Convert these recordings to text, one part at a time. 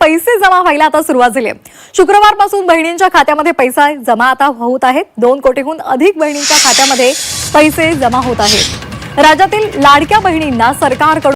पैसे जमा व्हायला आता सुरुवात झाली आहे. शुक्रवारपासून बहिणींच्या खात्यामध्ये पैसा जमा आता होत आहेत दोन कोटीहून अधिक बहिणींच्या खात्यामध्ये पैसे जमा होत आहेत. राज्यातील लाडक्या बहिणींना सरकारकडून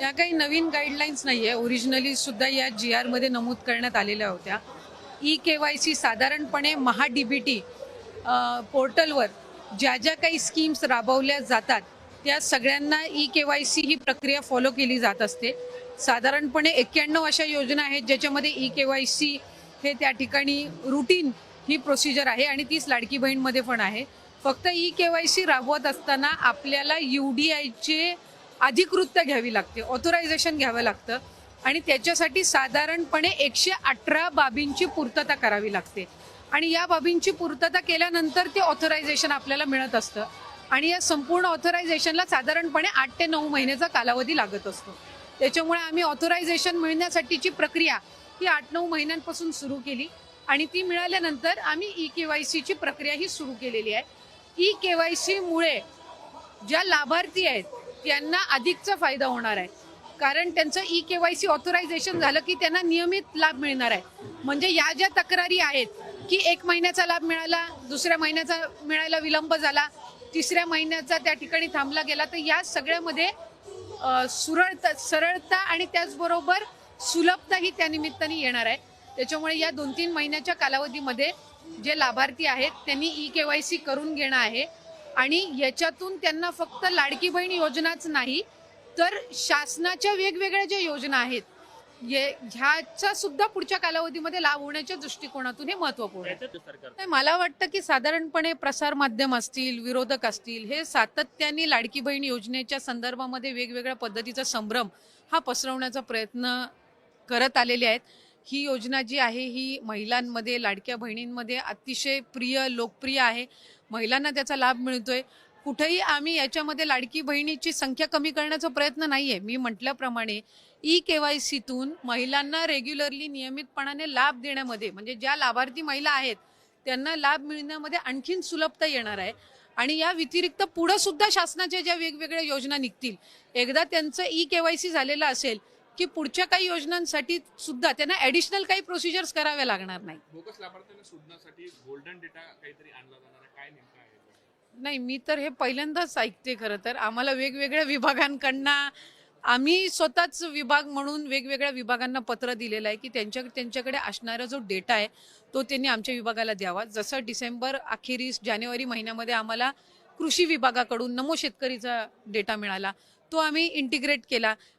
या काही नवीन गाईडलाईन्स नाही आहे ओरिजिनली सुद्धा या जी आरमध्ये नमूद करण्यात आलेल्या होत्या. ई के वाय सी साधारणपणे महा डी बी टी पोर्टलवर ज्या ज्या काही स्कीम्स राबवल्या जातात त्या सगळ्यांना ई के वाय सी ही प्रक्रिया फॉलो केली जात असते. साधारणपणे एक्क्याण्णव अशा योजना आहेत ज्याच्यामध्ये ई के वाय सी हे त्या ठिकाणी रुटीन ही प्रोसिजर आहे आणि तीच लाडकी बहीणमध्ये पण आहे. फक्त ई के वाय सी राबवत असताना आपल्याला यू डी आयचे अधिकृतता घ्यावी लागते ऑथोरायझेशन घ्यावं लागतं आणि त्याच्यासाठी साधारणपणे एकशे अठरा बाबींची पूर्तता करावी लागते. आणि या बाबींची पूर्तता केल्यानंतर ते ऑथोरायझेशन आपल्याला मिळत असतं आणि या संपूर्ण ऑथोरायझेशनला साधारणपणे आठ ते नऊ महिन्याचा कालावधी लागत असतो. त्याच्यामुळे आम्ही ऑथोरायझेशन मिळण्यासाठीची प्रक्रिया ही आठ नऊ महिन्यांपासून सुरू केली. आणि ती मिळाल्यानंतर आम्ही ई के वाय सीची प्रक्रिया ही सुरू केलेली आहे. ई के वाय सीमुळे ज्या लाभार्थी आहेत त्यांना अधिकचा फायदा होणार आहे. कारण त्यांचं E K Y C authorization झालं की त्यांना नियमित लाभ मिळणार आहे. म्हणजे या ज्या तक्रारी आहेत की एक महिन्याचा लाभ मिळाला दुसऱ्या महिन्याचा मिळायला विलंब झाला तिसऱ्या महिन्याचा त्या ठिकाणी थांबला गेला तर या सगळ्यामध्ये सुरळता सरळता आणि त्याचबरोबर सुलभता ही त्या निमित्ताने येणार आहे. त्याच्यामुळे या दोन तीन महिन्याच्या कालावधीमध्ये जे लाभार्थी आहेत त्यांनी ई के वाय सी करून घेणं आहे आणि याच्यातून त्यांना फक्त लाडकी बहीण योजनाच नाही तर शासनाच्या वेगवेगळ्या ज्या योजना आहेत ह्याचा सुद्धा पुढच्या कालावधीमध्ये लाभ होण्याच्या दृष्टिकोनातून हे महत्त्वपूर्ण आहे. मला वाटतं की साधारणपणे प्रसार माध्यम असतील विरोधक असतील हे सातत्याने लाडकी बहीण योजनेच्या संदर्भामध्ये वेगवेगळ्या पद्धतीचा संभ्रम हा पसरवण्याचा प्रयत्न करत आलेले आहेत. ही योजना जी आहे ही महिलांमध्ये लाडक्या बहिणींमध्ये अतिशय प्रिय लोकप्रिय आहे. महिलांना त्याचा लाभ मिळतोय. कुठेही आम्ही याच्यामध्ये लाडकी बहिणीची संख्या कमी करण्याचा प्रयत्न नाहीये. मी म्हटल्याप्रमाणे ई के वाय सीतून महिलांना रेग्युलरली नियमितपणाने लाभ देण्यामध्ये म्हणजे ज्या लाभार्थी महिला आहेत त्यांना लाभ मिळण्यामध्ये आणखीन सुलभता येणार आहे. आणि या व्यतिरिक्त पुढं सुद्धा शासनाच्या ज्या वेगवेगळ्या योजना निघतील एकदा त्यांचं ई के वाय सी झालेलं असेल की पुढच्या काही योजनांसाठी सुद्धा त्यांना ॲडिशनल काही प्रोसिजर्स कराव्या लागणार नाही बोगस लाभार्थ्यांना शोधण्यासाठी गोल्डन डेटा काहीतरी आणला जाणार आहे. काय नेमकं आहे? नाही मी तर हे पहिल्यांदाच ऐकते खरं तर. आम्हाला वेगवेगळ्या विभागांकडनं आम्ही स्वतःच विभाग म्हणून वेगवेगळ्या विभागांना पत्र दिलेलं आहे की त्यांच्या त्यांच्याकडे असणारा जो डेटा आहे तो त्यांनी आमच्या विभागाला द्यावा. जसं डिसेंबर अखेरीस जानेवारी महिन्यामध्ये आम्हाला कृषी विभागाकडून नमो शेतकरीचा डेटा मिळाला तो आम्ही इंटिग्रेट केला.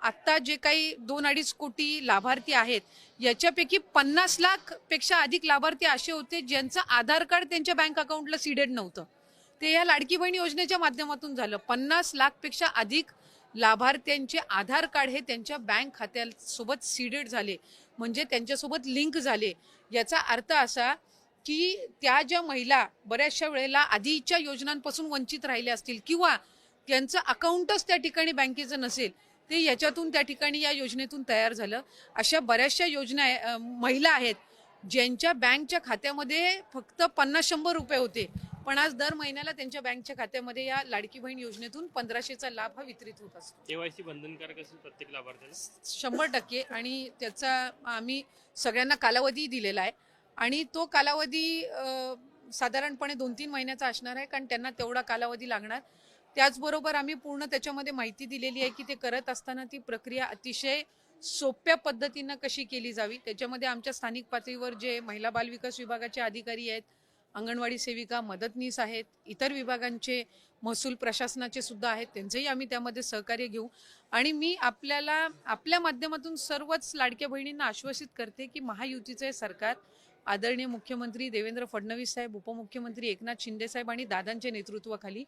आत्ता जे काही दोन अडीच कोटी लाभार्थी आहेत याच्यापैकी पन्नास लाखपेक्षा अधिक लाभार्थी असे होते ज्यांचं आधार कार्ड त्यांच्या बँक अकाउंटला सीडेड नव्हतं. ते या लाडकी बहीण योजनेच्या माध्यमातून झालं. पन्नास लाखपेक्षा अधिक लाभार्थ्यांचे आधार कार्ड हे त्यांच्या बँक खात्यासोबत सीडेड झाले. म्हणजे त्यांच्यासोबत लिंक झाले. याचा अर्थ असा की त्या ज्या महिला बऱ्याचशा वेळेला आधीच्या योजनांपासून वंचित राहिल्या असतील किंवा त्यांचं अकाउंटच त्या ठिकाणी बँकेचं नसेल ते याच्यातून त्या ठिकाणी या योजनेतून तयार झालं. अशा बऱ्याचशा योजना महिला आहेत ज्यांच्या बँकच्या खात्यामध्ये फक्त पन्नास शंभर रुपये होते. पण आज दर महिन्याला त्यांच्या बँकच्या खात्यामध्ये या लाडकी बहीण योजनेतून पंधराशेचा लाभ हा वितरित होत असतो. केवायसी बंधनकारक असेल प्रत्येक लाभार्थ्याला? शंभर टक्के. आणि त्याचा आम्ही सगळ्यांना कालावधी दिलेला आहे. आणि तो कालावधी साधारणपणे दोन तीन महिन्याचा असणार आहे कारण त्यांना तेवढा कालावधी लागणार. त्याचबरोबर आम्ही पूर्ण त्याच्यामध्ये माहिती दिलेली आहे की ते करत असताना ती प्रक्रिया अतिशय सोप्या पद्धतीनं कशी केली जावी. त्याच्यामध्ये आमच्या स्थानिक पातळीवर जे महिला बालविकास विभागाचे अधिकारी आहेत अंगणवाडी सेविका मदतनीस आहेत इतर विभागांचे महसूल प्रशासनाचे सुद्धा आहेत त्यांचंही आम्ही त्यामध्ये सहकार्य घेऊ. आणि मी आपल्याला आपल्या माध्यमातून सर्वच लाडक्या बहिणींना आश्वासित करते की महायुतीचं हे सरकार आदरणीय मुख्यमंत्री देवेंद्र फडणवीस साहेब उपमुख्यमंत्री एकनाथ शिंदे साहेब आणि दादांच्या नेतृत्वाखाली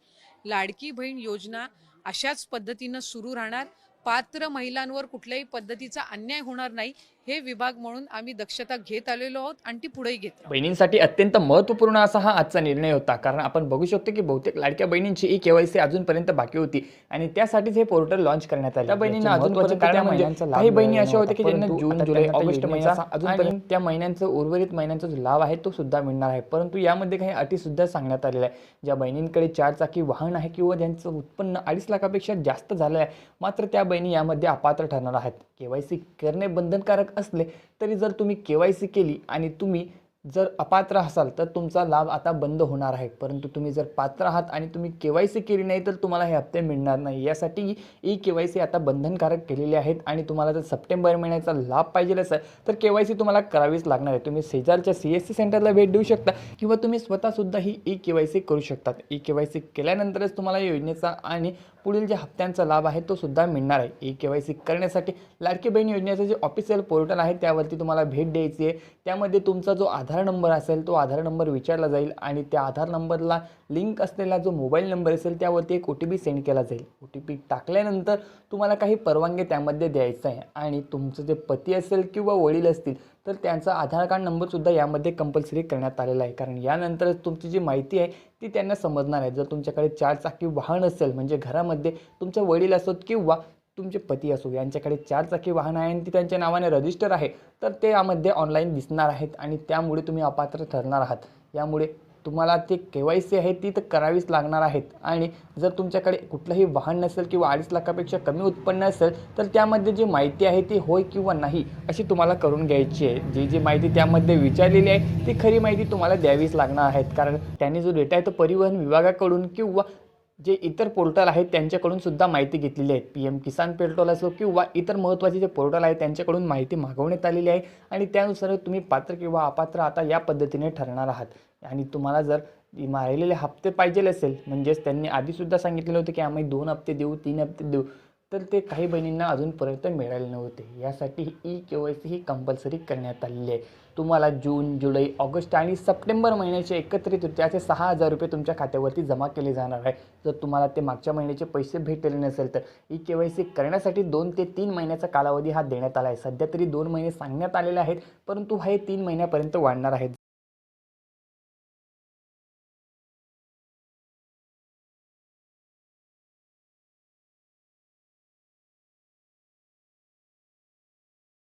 लाडकी बहीण योजना अशाच पद्धतीनं सुरू राहणार. पात्र महिलांवर कुठल्याही पद्धतीचा अन्याय होणार नाही. हे विभाग म्हणून आम्ही दक्षता घेत आलेलो आहोत आणि ती पुढेही घेत राहू. बहिणींसाठी अत्यंत महत्त्वपूर्ण असा हा आजचा निर्णय होता. कारण आपण बघू शकतो की बहुतेक लाडक्या बहिणींची ई केवायसी अजूनपर्यंत बाकी होती आणि त्यासाठीच हे पोर्टल लॉन्च करण्यात आले. त्या बहिणींना अजूनपर्यंत कारण म्हणजे काही बहिणी अशा होत्या की ज्यांना जून जुलै ऑगस्ट महिन्याचा अजूनपर्यंत त्या महिन्यांचं उर्वरित महिन्यांचा जो लाभ आहे तो सुद्धा मिळणार आहे. परंतु यामध्ये काही अटी सुद्धा सांगण्यात आलेल्या आहे ज्या बहिणींकडे चार चाकी वाहन आहे किंवा ज्यांचं उत्पन्न अडीच लाखापेक्षा जास्त झालं आहे मात्र त्या बहिणी यामध्ये अपात्र ठरणार आहेत. केवायसी करणे बंधनकारक असले तरी जर तुम्ही के वाय सी केली आणि तुम्ही जर अपात्र असाल तर तुमचा लाभ आता बंद होणार आहे. परंतु तुम्ही जर पात्र आहात आणि तुम्ही के वाय सी केली नाही तर तुम्हाला हे हप्ते मिळणार नाही. यासाठी ई के वाय सी आता बंधनकारक केलेले आहेत आणि तुम्हाला जर सप्टेंबर महिन्याचा लाभ पाहिजे असेल तर के वाय सी तुम्हाला करावीच लागणार आहे. तुम्ही शेजारच्या सी एस सी सेंटरला भेट देऊ शकता किंवा तुम्ही स्वतःसुद्धा ही ई के वाय सी करू शकतात ई के वाय सी केल्यानंतरच तुम्हाला या योजनेचा आणि पुढील ज्या हप्त्यांचा लाभ आहे तो सुद्धा मिळणार आहे. ई के वाय सी करण्यासाठी लाडकी बहीण योजनेचं जे ऑफिशियल पोर्टल आहे त्यावरती तुम्हाला भेट द्यायची आहे. त्यामध्ये तुमचा जो आधार आधार नंबर असेल तो आधार नंबर विचारला जाईल आणि त्या आधार नंबरला लिंक असलेला जो मोबाईल नंबर असेल त्यावरती एक ओ टी पी सेंड केला जाईल. ओ टी पी टाकल्यानंतर तुम्हाला काही परवानगी त्यामध्ये द्यायचं आहे आणि तुमचं जे पती असेल किंवा वडील असतील तर त्यांचा आधार कार्ड नंबरसुद्धा यामध्ये कंपल्सरी करण्यात आलेला आहे. कारण यानंतरच तुमची जी माहिती आहे ती त्यांना समजणार आहे. जर तुमच्याकडे चार चाकी वाहन असेल म्हणजे घरामध्ये तुमचे वडील असोत किंवा तुमचे पती असो यांच्याकडे चार चाकी वाहन आहे आणि ती त्यांच्या नावाने रजिस्टर आहे तर ते यामध्ये ऑनलाईन दिसणार आहेत आणि त्यामुळे तुम्ही अपात्र ठरणार आहात. यामुळे तुम्हाला ते के वाय सी आहे ती तर करावीच लागणार आहेत. आणि जर तुमच्याकडे कुठलंही वाहन नसेल किंवा अडीच लाखापेक्षा कमी उत्पन्न असेल तर त्यामध्ये जी माहिती आहे ती होय किंवा नाही अशी तुम्हाला करून घ्यायची आहे. जी जी माहिती त्यामध्ये विचारलेली आहे ती खरी माहिती तुम्हाला द्यावीच लागणार आहेत. कारण त्यांनी जो डेटा आहे तो परिवहन विभागाकडून किंवा जे इतर पोर्टल आहेत त्यांच्याकडून सुद्धा माहिती घेतलेली आहे. पी एम किसान पेट्रोल असो किंवा इतर महत्त्वाचे जे पोर्टल आहेत त्यांच्याकडून माहिती मागवण्यात आलेली आहे आणि त्यानुसार तुम्ही पात्र किंवा अपात्र आता या पद्धतीने ठरणार आहात. आणि तुम्हाला जर राहिलेले हप्ते पाहिजे असेल म्हणजेच त्यांनी आधीसुद्धा सांगितलेलं होतं की आम्ही दोन हप्ते देऊ तीन हप्ते देऊ तर ते काही बहिणींना अजूनपर्यंत मिळाले नव्हते. यासाठी ई के वाय सी ही कंपल्सरी करण्यात आलेली आहे. तुम्हाला जून जुलै ऑगस्ट आणि सप्टेंबर महिन्याचे एकत्रित त्याचे सहा हजार रुपये तुमच्या खात्यावरती जमा केले जाणार आहे. जर तुम्हाला ते मागच्या महिन्याचे पैसे भेटले नसेल तर ई के वाय सी करण्यासाठी दोन ते तीन महिन्याचा कालावधी हा देण्यात आला आहे. सध्या तरी दोन महिने सांगण्यात आलेले आहेत परंतु हे तीन महिन्यापर्यंत वाढणार आहेत.